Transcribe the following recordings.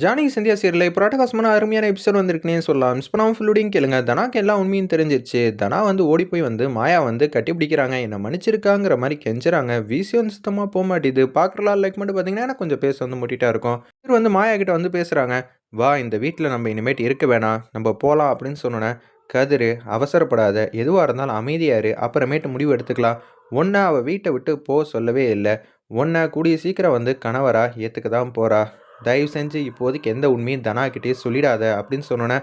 Janaki Sandhya serial இப்போ ராட்டகாசமான அருமையான episode வந்திருக்குனே சொல்லலாம். மிஸ் பண்ணாமல் ஃபுல்லுடையும் கேளுங்க. தனாக்கு எல்லாம் உண்மையும் தெரிஞ்சிருச்சு. தனா வந்து ஓடி போய் வந்து மாயா வந்து கட்டி பிடிக்கிறாங்க. என்னை மன்னிச்சிருக்காங்கிற மாதிரி கெஞ்சுறாங்க. விஷயம் சுத்தமாக போக மாட்டேது. பார்க்குறலாம் லைக் மட்டும் பார்த்தீங்கன்னா எனக்கு கொஞ்சம் பேச வந்து முட்டிட்டா இருக்கும். இவர் வந்து மாயா கிட்ட வந்து பேசுகிறாங்க வா இந்த வீட்டில் நம்ம இனிமேட்டு இருக்க வேணாம். நம்ம போகலாம் அப்படின்னு சொன்னோன்னே கதிர் அவசரப்படாத. எதுவாக இருந்தாலும் அமைதியாரு அப்புறமேட்டு முடிவு எடுத்துக்கலாம். ஒன்றை அவள் வீட்டை விட்டு போக சொல்லவே இல்லை. ஒன்றை கூடிய சீக்கிரம் வந்து கணவரா ஏற்றுக்க தான் போகிறா தயவு செஞ்சு இப்போதைக்கு எந்த உண்மையும் தனாக்கிட்டே சொல்லிடாத அப்படின்னு சொன்னோன்னே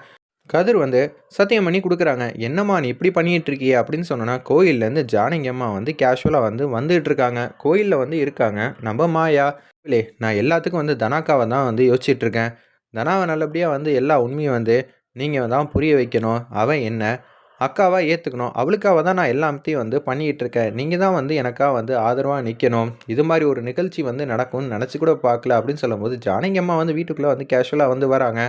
கதிர் வந்து சத்தியம் பண்ணி கொடுக்குறாங்க. என்னம்மா நீ இப்படி பண்ணிகிட்டு இருக்கியே? அப்படின்னு சொன்னோன்னா கோயிலேருந்து ஜானகி அம்மா வந்து கேஷுவலாக வந்து வந்துகிட்டு இருக்காங்க. கோயிலில் வந்து இருக்காங்க. நம்ம மாயா இல்லை நான் எல்லாத்துக்கும் வந்து தனாக்காவை தான் வந்து யோசிச்சுட்ருக்கேன் தனாவை நல்லபடியாக வந்து எல்லா உண்மையும் வந்து நீங்கள் தான் புரிய வைக்கணும். அவன் என்ன? அக்காவாக ஏற்றுக்கணும் அவளுக்காக தான் நான் எல்லாத்தையும் வந்து பண்ணிகிட்டு இருக்கேன். நீங்கள் தான் வந்து எனக்காக வந்து ஆதரவாக நிற்கணும் இது மாதிரி ஒரு நிகழ்ச்சி வந்து நடக்கும்னு நினச்சி கூட பார்க்கல அப்படின்னு சொல்லும்போது ஜானகி அம்மா வந்து வீட்டுக்குள்ளே வந்து கேஷுவலாக வந்து வராங்க.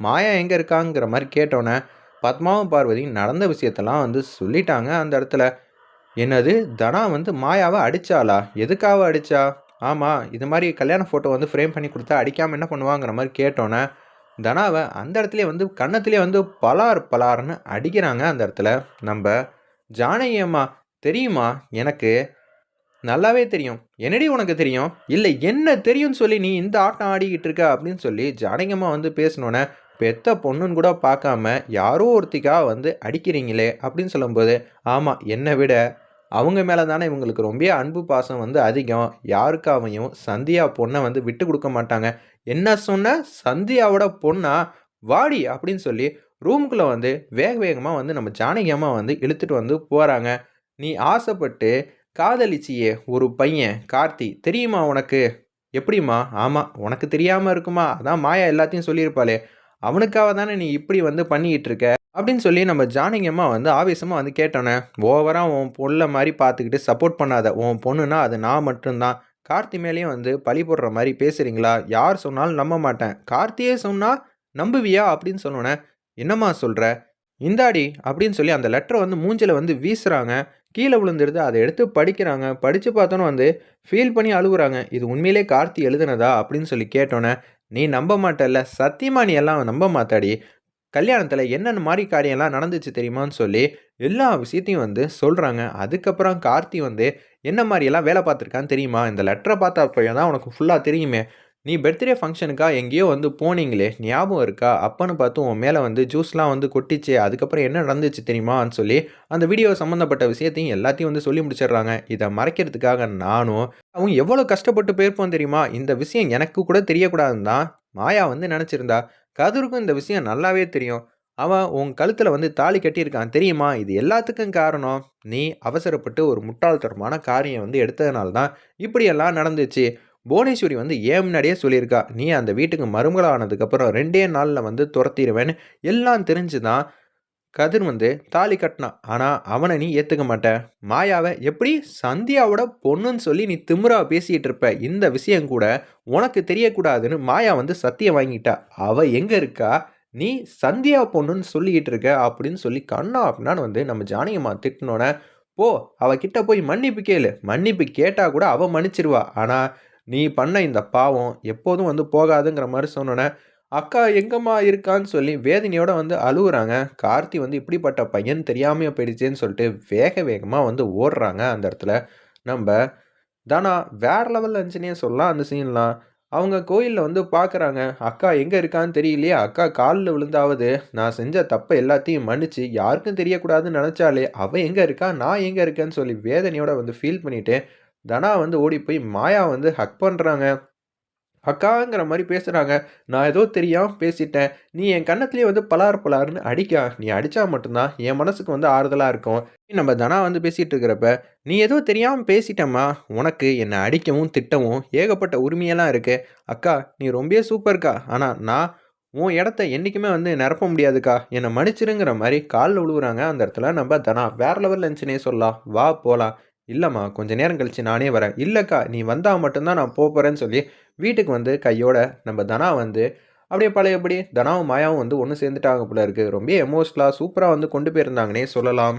மாயா எங்கே இருக்காங்கிற மாதிரி கேட்டோன்னே பத்மாவும் பார்வதியும் நடந்த விஷயத்தெல்லாம் வந்து சொல்லிட்டாங்க அந்த இடத்துல. என்னது? தனா வந்து மாயாவை அடித்தாளா எதுக்காக அடித்தா ஆமாம் இது மாதிரி கல்யாண ஃபோட்டோ வந்து ஃப்ரேம் பண்ணி கொடுத்தா அடிக்காமல் என்ன பண்ணுவாங்கிற மாதிரி கேட்டோன்னே தனாவை அந்த இடத்துலே வந்து கன்னத்துலேயே வந்து பலார் பலார்னு அடிக்கிறாங்க அந்த இடத்துல. நம்ம ஜானகி அம்மா தெரியுமா? எனக்கு நல்லாவே தெரியும். என்னடி உனக்கு தெரியும்? இல்லை என்ன தெரியும்னு சொல்லி நீ இந்த ஆட்டம் ஆடிக்கிட்டு இருக்க அப்படின்னு சொல்லி ஜானகம்மா வந்து பேசினோன்னே பெத்த பொண்ணுன்னு கூட பார்க்காம யாரோ ஒருத்திக்காக வந்து அடிக்கிறீங்களே? அப்படின்னு சொல்லும்போது ஆமாம் என்னை விட அவங்க மேலே தானே இவங்களுக்கு ரொம்ப அன்பு பாசம் வந்து அதிகம். யாருக்காவையும் சந்தியா பொண்ணை வந்து விட்டு கொடுக்க மாட்டாங்க. என்ன சொன்ன? சந்தியாவோட பொண்ணா? வாடி அப்படின்னு சொல்லி ரூமுக்குள்ளே வந்து வேக வேகமாக வந்து நம்ம ஜானகியம்மா வந்து இழுத்துட்டு வந்து போகிறாங்க நீ ஆசைப்பட்டு காதலிச்சியே ஒரு பையன் கார்த்தி. தெரியுமா உனக்கு? எப்படிம்மா? ஆமாம் உனக்கு தெரியாமல் இருக்குமா? அதான் மாயா எல்லாத்தையும் சொல்லியிருப்பாளே. அவனுக்காக தானே நீ இப்படி வந்து பண்ணிக்கிட்டு இருக்க? அப்படின்னு சொல்லி நம்ம ஜானகியம்மா வந்து ஆவேசமாக வந்து கேட்டோன்னே ஓவராக உன் பொண்ணை மாதிரி பார்த்துக்கிட்டு சப்போர்ட் பண்ணாத. உன் பொண்ணுனா அது நான் மட்டும்தான். கார்த்தி மேலேயும் வந்து பழி போடுற மாதிரி பேசுகிறீங்களா யார் சொன்னாலும் நம்ப மாட்டேன். கார்த்தியே சொன்னால் நம்புவியா? அப்படின்னு சொன்னோன்னே என்னம்மா சொல்கிற இந்தாடி. அப்படின்னு சொல்லி அந்த லெட்டரை வந்து மூஞ்சில் வந்து வீசுகிறாங்க கீழே விழுந்துருது. அதை எடுத்து படிக்கிறாங்க. படித்து பார்த்தோன்னு வந்து ஃபீல் பண்ணி அழுகுறாங்க. இது உண்மையிலே கார்த்தி எழுதுனதா? அப்படின்னு சொல்லி கேட்டோன்னே நீ நம்ப மாட்டல்ல. சத்தியமா நீ எல்லாம் நம்ப மாட்டாடி. கல்யாணத்தில் என்னென்ன மாதிரி காரியம்லாம் நடந்துச்சு தெரியுமான்னு சொல்லி எல்லா விஷயத்தையும் வந்து சொல்கிறாங்க அதுக்கப்புறம் கார்த்தி வந்து என்ன மாதிரியெல்லாம் வேலை பார்த்துருக்கான்னு தெரியுமா? இந்த லெட்டரை பார்த்தா அப்போ தான் உனக்கு ஃபுல்லாக தெரியுமே. நீ பர்த்டே ஃபங்க்ஷனுக்காக எங்கேயோ வந்து போனீங்களே ஞாபகம் இருக்கா? அப்பன்னு பார்த்து உன் மேலே வந்து ஜூஸ்லாம் வந்து கொட்டிச்சு அதுக்கப்புறம் என்ன நடந்துச்சு தெரியுமான்னு சொல்லி அந்த வீடியோ சம்மந்தப்பட்ட விஷயத்தையும் எல்லாத்தையும் வந்து சொல்லி முடிச்சிடுறாங்க. இதை மறைக்கிறதுக்காக நானும் அவங்க எவ்வளோ கஷ்டப்பட்டு போயிருப்போம் தெரியுமா? இந்த விஷயம் எனக்கு கூட தெரியக்கூடாதுன்னு தான் மாயா வந்து நினச்சிருந்தா. கதிருக்கும் இந்த விஷயம் நல்லாவே தெரியும். அவன் உன் கழுத்தில் வந்து தாலி கட்டியிருக்கான். தெரியுமா? இது எல்லாத்துக்கும் காரணம். நீ அவசரப்பட்டு ஒரு முட்டாள்தரமான காரியம் வந்து எடுத்ததுனால தான் இப்படியெல்லாம் நடந்துச்சு. புவனேஸ்வரி வந்து ஏன் முன்னாடியே சொல்லியிருக்கா? நீ அந்த வீட்டுக்கு மருமகளானதுக்கப்புறம் ரெண்டே நாளில் வந்து துரத்திடுவேன்னு எல்லாம் தெரிஞ்சு தான் கதிர் வந்து தாலி கட்டினான் ஆனால் அவனை நீ ஏற்றுக்க மாட்ட. மாயாவை எப்படி சந்தியாவோட பொண்ணுன்னு சொல்லி நீ திமுறாவை பேசிகிட்டு இருப்ப இந்த விஷயம் கூட உனக்கு தெரியக்கூடாதுன்னு மாயா வந்து சத்தியம் வாங்கிட்டா. அவள் எங்கே இருக்கா? நீ சந்தியா பொண்ணுன்னு சொல்லிக்கிட்டு இருக்க அப்படின்னு சொல்லி கண்ணா அப்படின்னான்னு வந்து நம்ம ஜானகியம்மா திட்டினோன்னே போ அவகிட்ட போய் மன்னிப்பு கேளு. மன்னிப்பு கேட்டால் கூட அவள் மன்னிச்சிருவா. ஆனால் நீ பண்ண இந்த பாவம் எப்போதும் வந்து போகாதுங்கிற மாதிரி சொன்னோன்னே அக்கா எங்கம்மா இருக்கான்னு சொல்லி வேதனையோட வந்து அழுகுறாங்க கார்த்தி வந்து இப்படிப்பட்ட பையன் தெரியாமையே போயிடுச்சேன்னு சொல்லிட்டு வேக வேகமாக வந்து ஓடுறாங்க அந்த இடத்துல. நம்ம தானா வேற லெவலில் இருந்துச்சுனே சொல்லலாம் அந்த சீன்லாம் அவங்க கோயிலில் வந்து பார்க்குறாங்க அக்கா எங்கே இருக்கான்னு தெரியலையே அக்கா காலில் விழுந்தாவது. நான் செஞ்ச தப்பை எல்லாத்தையும் மன்னிச்சு யாருக்கும் தெரியக்கூடாதுன்னு நினச்சாலே அவள் எங்கே இருக்கா நான் எங்கே இருக்கேன்னு சொல்லி வேதனையோட வந்து ஃபீல் பண்ணிவிட்டு தனா வந்து ஓடி போய் மாயா வந்து ஹக் பண்ணுறாங்க அக்காங்கிற மாதிரி பேசுகிறாங்க நான் ஏதோ தெரியாமல் பேசிட்டேன். நீ என் கண்ணத்துலேயே வந்து பலார் பலார்னு அடிக்கா. நீ அடித்தா மட்டும்தான். என் மனசுக்கு வந்து ஆறுதலாக இருக்கும். நம்ம தனா வந்து பேசிகிட்டு இருக்கிறப்ப நீ ஏதோ தெரியாமல் பேசிட்டம்மா. உனக்கு என்னை அடிக்கவும் திட்டவும் ஏகப்பட்ட உரிமையெல்லாம் இருக்குது அக்கா நீ ரொம்ப சூப்பர்க்கா ஆனால் நான் உன் இடத்த என்றைக்குமே வந்து நிரப்ப முடியாதுக்கா. என்னை மன்னிச்சிருங்கிற மாதிரி காலில் விழுவுறாங்க அந்த இடத்துல நம்ம தனா. வேறு லெவல் இருந்துச்சுன்னே சொல்லலாம். வா போகலாம் இல்லைம்மா கொஞ்சம் நேரம் கழித்து நானே வரேன். இல்லைக்கா நீ வந்தால் மட்டும்தான் நான் போகிறேன்னு சொல்லி வீட்டுக்கு வந்து கையோட நம்ம தனா வந்து அப்படியே பழையபடி தனாவும் மாயாவும் வந்து ஒன்று சேர்ந்துட்டாங்க போல இருக்குது ரொம்ப எமோஷ்னலாக சூப்பராக வந்து கொண்டு போயிருந்தாங்கன்னே சொல்லலாம்.